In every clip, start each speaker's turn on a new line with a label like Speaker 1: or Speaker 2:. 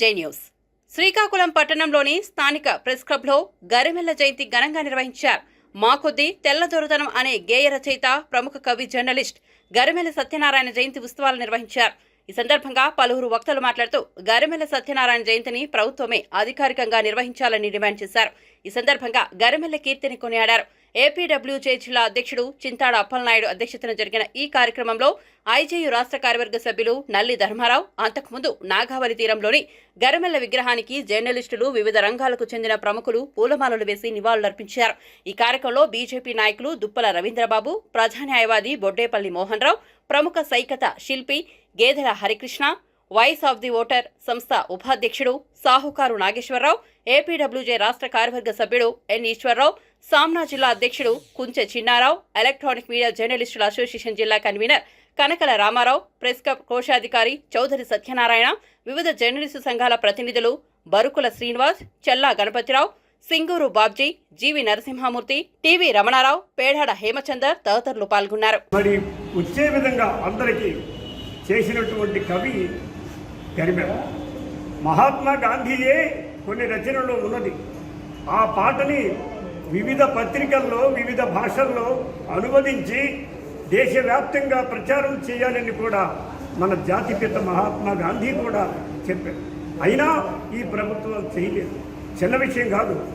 Speaker 1: జై న్యూస్. శ్రీకాకుళం పట్టణంలోని స్థానిక ప్రెస్ క్లబ్లో గరిమెల్ల జయంతి ఘనంగా నిర్వహించారు. మా కొద్ది తెల్లదొరదనం అనే గేయ రచయిత ప్రముఖ కవి జర్నలిస్ట్ గరిమెల్ల సత్యనారాయణ జయంతి ఉత్సవాలు నిర్వహించారు. ఈ సందర్భంగా పలువురు వక్తలు మాట్లాడుతూ గరిమెల్ల సత్యనారాయణ జయంతిని ప్రభుత్వమే అధికారికంగా నిర్వహించాలని డిమాండ్ చేశారు. ఈ సందర్భంగా గరిమెల్ల కీర్తిని కొనియాడారు. ఏపీడబ్ల్యూజే జిల్లా అధ్యక్షుడు చింతాడ అప్పలనాయుడు అధ్యక్షతన జరిగిన ఈ కార్యక్రమంలో ఐజేయు రాష్ట్ర కార్యవర్గ సభ్యులు నల్లి ధర్మారావు అంతకుముందు నాగావళి తీరంలోని గరమెల్ల విగ్రహానికి జర్నలిస్టులు వివిధ రంగాలకు చెందిన ప్రముఖులు పూలమాలలు వేసి నివాళులర్పించారు. ఈ కార్యక్రమంలో బీజేపీ నాయకులు దుప్పల రవీంద్రబాబు ప్రజా న్యాయవాది బొడ్డేపల్లి మోహన్ రావు ప్రముఖ సైకత శిల్పి Gedela Harikrishna voice of the voter సంస్థ ఉపాధ్యక్షుడు సాహుకారు నాగేశ్వరరావు ఏపీడబ్ల్యూజే రాష్ట్ర కార్యవర్గ సభ్యుడు ఎన్ ఈశ్వరరావు సామ్నా జిల్లా అధ్యక్షుడు కుంచె చిన్నారావు ఎలక్ట్రానిక్ మీడియా జర్నలిస్టుల అసోసియేషన్ జిల్లా convener Kanakala Ramarao press club కోశాధికారి చౌదరి సత్యనారాయణ వివిధ జర్నలిస్టు సంఘాల ప్రతినిధులు బరుకుల శ్రీనివాస్ చెల్లా గణపతిరావు సింగూరు బాబ్జీ జీవి నరసింహమూర్తి టీవీ రమణారావు పేడాడ హేమచందర్ తదితరులు పాల్గొన్నారు.
Speaker 2: మరి వచ్చే విధంగా అందరికీ చేసినటువంటి కవి గరిమెల మహాత్మా గాంధీయే కొన్ని రచనలు ఉన్నది. ఆ పాటని వివిధ పత్రికల్లో వివిధ భాషల్లో అనువదించి దేశవ్యాప్తంగా ప్రచారం చేయాలని కూడా మన జాతిపిత మహాత్మా గాంధీ కూడా చెప్పారు. అయినా ఈ ప్రభుత్వం చేయలేదు. చిన్న విషయం కాదు.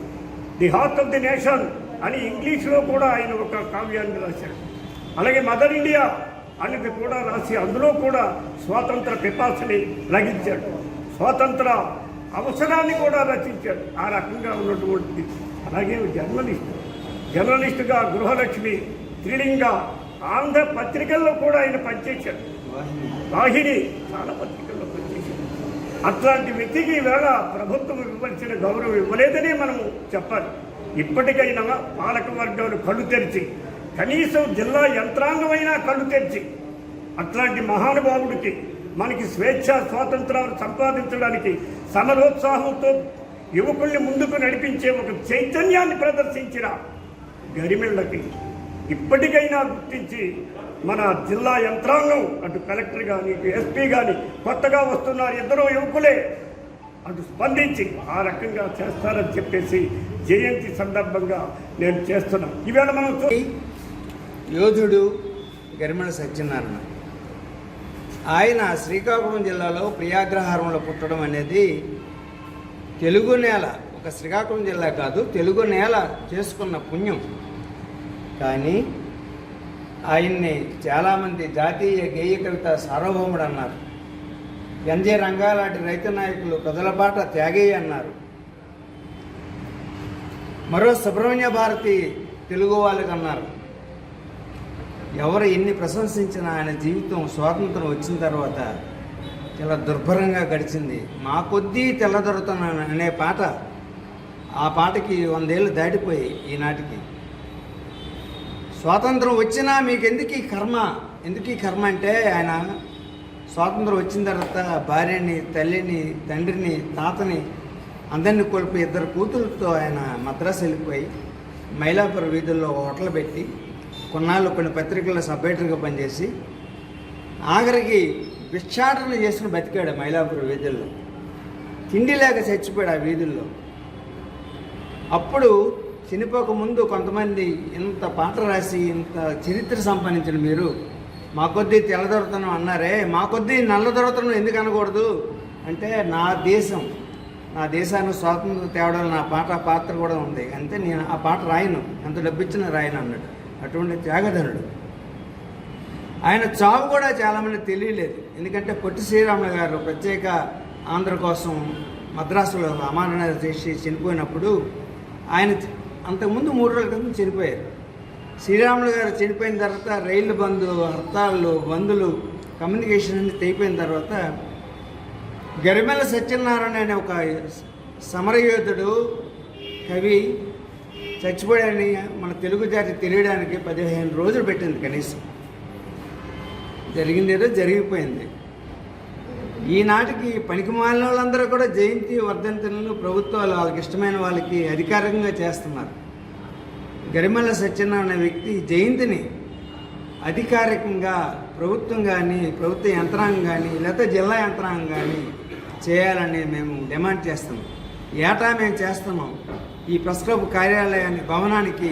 Speaker 2: The heart of the nation అని ఇంగ్లీష్లో కూడా ఆయన ఒక కావ్యాన్ని రాశారు. అలాగే మదర్ ఇండియా అనేది కూడా రాసి అందులో కూడా స్వాతంత్ర పిపాసని లగించాడు స్వాతంత్ర అవసరాన్ని కూడా రచించాడు. ఆ రకంగా ఉన్నటువంటి అలాగే జర్నలిస్ట్. జర్నలిస్టుగా గృహలక్ష్మి త్రిలింగ ఆంధ్ర పత్రికల్లో కూడా ఆయన పనిచేశాడు. వాహిని. చాలా పత్రికల్లో పనిచేశాడు. అట్లాంటి వ్యక్తికి ఈవేళ ప్రభుత్వం ఇవ్వాల్సిన గౌరవం ఇవ్వలేదని మనం చెప్పాలి. ఇప్పటికైనా పాలక వర్గాలు కళ్ళు తెరిచి కనీసం జిల్లా యంత్రాంగమైనా కళ్ళు తెరిచి అట్లాంటి మహానుభావుడికి మనకి స్వేచ్ఛ స్వాతంత్రాలు సంపాదించడానికి సమరోత్సాహంతో యువకుల్ని ముందుకు నడిపించే ఒక చైతన్యాన్ని ప్రదర్శించిన గరిమెళ్ళకి ఇప్పటికైనా గుర్తించి మన జిల్లా యంత్రాంగం అటు కలెక్టర్ కానీ ఇటు ఎస్పీ కానీ కొత్తగా వస్తున్నారు ఇద్దరు యువకులే. అటు స్పందించి ఆ రకంగా చేస్తారని చెప్పేసి జయంతి సందర్భంగా నేను చేస్తున్నాను ఈవేళ మనం
Speaker 3: యోధుడు గరిమల సత్యనారాయణ. ఆయన శ్రీకాకుళం జిల్లాలో ప్రియాగ్రహారంలో పుట్టడం అనేది తెలుగు నేల ఒక శ్రీకాకుళం జిల్లా కాదు తెలుగు నేల చేసుకున్న పుణ్యం. కానీ ఆయన్ని చాలామంది జాతీయ గేయ కవిత సార్వభౌముడు అన్నారు. ఎన్జే రంగాలాంటి రైతు నాయకులు ప్రజల బాట అన్నారు. మరో సుబ్రహ్మణ్య భారతి తెలుగు వాళ్ళకి అన్నారు. ఎవరు ఎన్ని ప్రశంసించినా ఆయన జీవితం స్వాతంత్రం వచ్చిన తర్వాత చాలా దుర్భరంగా గడిచింది. మా కొద్దీ తెల్లదొరుతున్నాను అనే పాట ఆ పాటకి వందేళ్ళు దాటిపోయి ఈనాటికి. స్వాతంత్రం వచ్చినా మీకు ఎందుకు ఈ కర్మ? ఎందుకు ఈ కర్మ అంటే ఆయన స్వాతంత్రం వచ్చిన తర్వాత భార్యని తల్లిని తండ్రిని తాతని అందరినీ కోల్పోయి ఇద్దరు కూతురుతో ఆయన మద్రాసు వెళ్ళిపోయి మైలాపురం వీధుల్లో హోటల్ పెట్టి కొన్నాళ్ళు కొన్ని పత్రికల్లో సబ్ పనిచేసి ఆఖరికి భిక్షాటనలు చేసుకుని బతికాడు మైలాపురం వీధుల్లో. తిండి లేక చచ్చిపోయాడు ఆ వీధుల్లో. అప్పుడు చనిపోక ముందు కొంతమంది ఇంత పాట రాసి ఇంత చరిత్ర సంపాదించిన మీరు మా కొద్దీ తెల్లదొరతనం అన్నారే. మా కొద్దీ నల్లదొరతనం ఎందుకు అనకూడదు? అంటే నా దేశం నా దేశాన్ని స్వాతంత్రం తేవడం నా పాట పాత్ర కూడా ఉంది. అంతే నేను ఆ పాట రాయను. ఎంత డబ్బిచ్చినా రాయను అన్నాడు. అటువంటి త్యాగధనుడు. ఆయన చావు కూడా చాలామంది తెలియలేదు. ఎందుకంటే పొట్టి శ్రీరాములు గారు ప్రత్యేక ఆంధ్ర కోసం మద్రాసులో అమరణ చేసి చనిపోయినప్పుడు ఆయన అంతకుముందు మూడు రోజుల క్రితం చనిపోయారు. శ్రీరాములు గారు చనిపోయిన తర్వాత రైలు బంద్ హర్తాళ్ళు బందులు కమ్యూనికేషన్ అన్ని తెగిపోయిన తర్వాత గరిమెల సత్యనారాయణ అనే ఒక సమరయోధుడు కవి చచ్చిపోయాడని మన తెలుగు జాతి తెలియడానికి పదిహేను రోజులు పెట్టింది కనీసం. జరిగింది ఏదో జరిగిపోయింది. ఈనాటికి పనికి మాలిన వాళ్ళందరూ కూడా జయంతి వర్ధంతులను ప్రభుత్వాలు వాళ్ళకి ఇష్టమైన వాళ్ళకి అధికారికంగా చేస్తున్నారు. గరిమల్ల సత్యనారాయణ అనే వ్యక్తి జయంతిని అధికారికంగా ప్రభుత్వం కానీ ప్రభుత్వ యంత్రాంగం కానీ లేకపోతే జిల్లా యంత్రాంగం కానీ చేయాలని మేము డిమాండ్ చేస్తున్నాం. ఏటా మేము చేస్తున్నాం. ఈ ప్రెస్ క్లబ్ కార్యాలయాన్ని భవనానికి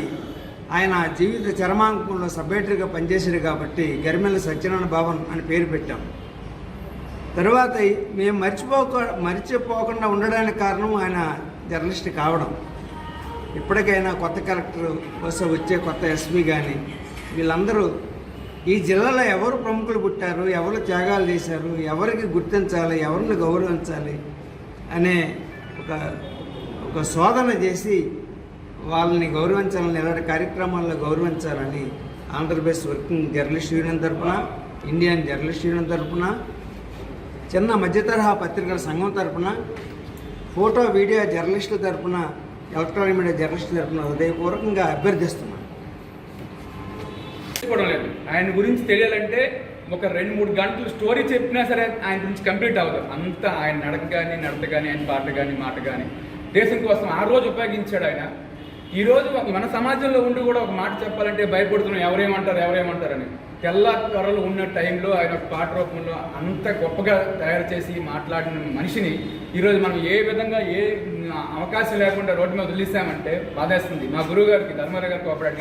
Speaker 3: ఆయన జీవిత చరమాంకంలో సబ్జెక్టుగా పనిచేశారు కాబట్టి గరిమెల్ల సత్యనారాయణ భవన్ అని పేరు పెట్టాం. తర్వాత మేము మర్చిపోక మర్చిపోకుండా ఉండడానికి కారణం ఆయన జర్నలిస్ట్ కావడం. ఇప్పటికైనా కొత్త కలెక్టర్ వస్తే వచ్చే కొత్త ఎస్పీ కానీ వీళ్ళందరూ ఈ జిల్లాలో ఎవరు ప్రముఖులు పుట్టారు ఎవరు త్యాగాలు చేశారు ఎవరికి గుర్తించాలి ఎవరిని గౌరవించాలి అనే ఒక ఒక శోధన చేసి వాళ్ళని గౌరవించాలని ఇలాంటి కార్యక్రమాల్లో గౌరవించాలని ఆంధ్రప్రదేశ్ వర్కింగ్ జర్నలిస్ట్ యూనియన్ తరఫున ఇండియన్ జర్నలిస్ట్ యూనియన్ తరఫున చిన్న మధ్యతరహా పత్రికల సంఘం తరపున ఫోటో వీడియో జర్నలిస్టుల తరపున ఎలక్ట్రానిక్ మీడియా జర్నలిస్టుల తరపున హృదయపూర్వకంగా అభ్యర్థిస్తున్నాను.
Speaker 4: లేదు ఆయన గురించి తెలియాలంటే ఒక రెండు మూడు గంటలు స్టోరీ చెప్పినా సరే ఆయన గురించి కంప్లీట్ అవ్వదు. అంతా ఆయన నడక కానీ నడత కానీ ఆయన పాట కానీ మాట కానీ దేశం కోసం ఆ రోజు ఉపయోగించాడు ఆయన. ఈ రోజు మన సమాజంలో ఉండి కూడా ఒక మాట చెప్పాలంటే భయపడుతున్నాం. ఎవరేమంటారు ఎవరేమంటారని. తెల్ల త్వరలు ఉన్న టైంలో ఆయన ఒక పాట రూపంలో అంత గొప్పగా తయారు చేసి మాట్లాడిన మనిషిని ఈరోజు మనం ఏ విధంగా ఏ అవకాశం లేకుండా రోడ్డు మీద వదిలేసామంటే బాధేస్తుంది. మా గురువు గారికి ధర్మారావు గారికి కోపడాడు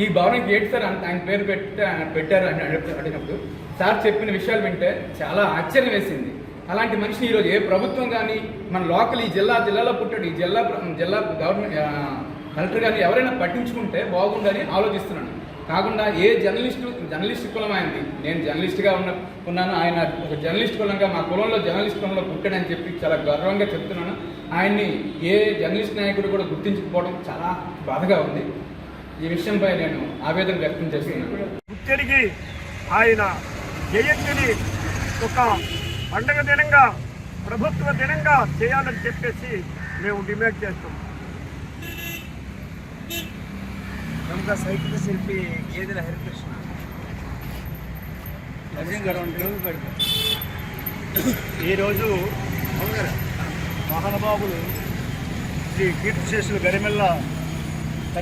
Speaker 4: ఈ భవనం ఏంటి సార్? అంత ఆయన పేరు పెట్టి ఆయన పెట్టారు అని అడిగి- అడిగినప్పుడు సార్ చెప్పిన విషయాలు వింటే చాలా ఆశ్చర్యం వేసింది. అలాంటి మనిషిని ఈరోజు ఏ ప్రభుత్వం కానీ మన లోకల్ ఈ జిల్లా జిల్లాలో పుట్టాడు. ఈ జిల్లా జిల్లా గవర్నమెంట్ కలెక్టర్ గారిని ఎవరైనా పట్టించుకుంటే బాగుండని ఆలోచిస్తున్నాను. కాకుండా ఏ జర్నలిస్టు జర్నలిస్ట్ కులం ఆయనది నేను జర్నలిస్ట్గా ఉన్న ఉన్నాను. ఆయన ఒక జర్నలిస్ట్ కులంగా మా కులంలో జర్నలిస్ట్ కులంలో పుట్టాడని చెప్పి చాలా గర్వంగా చెప్తున్నాను. ఆయన్ని ఏ జర్నలిస్ట్ నాయకుడు కూడా గుర్తించకపోవడం చాలా బాధగా ఉంది. ఈ విషయంపై నేను ఆవేదన వ్యక్తం చేస్తున్నాను.
Speaker 2: పుట్టెడికి ఆయన జయంతిని ఒక పండగ దినంగా ప్రభుత్వ దినంగా చేయాలని చెప్పేసి మేము డిమాండ్ చేస్తున్నాం.
Speaker 3: ప్రముఖ సాహిత్య శిల్పి గేదెల హరికృష్ణ.
Speaker 2: ఈరోజు మహానుభావులు శ్రీ కీర్తిశేషులు గరిమెల్ల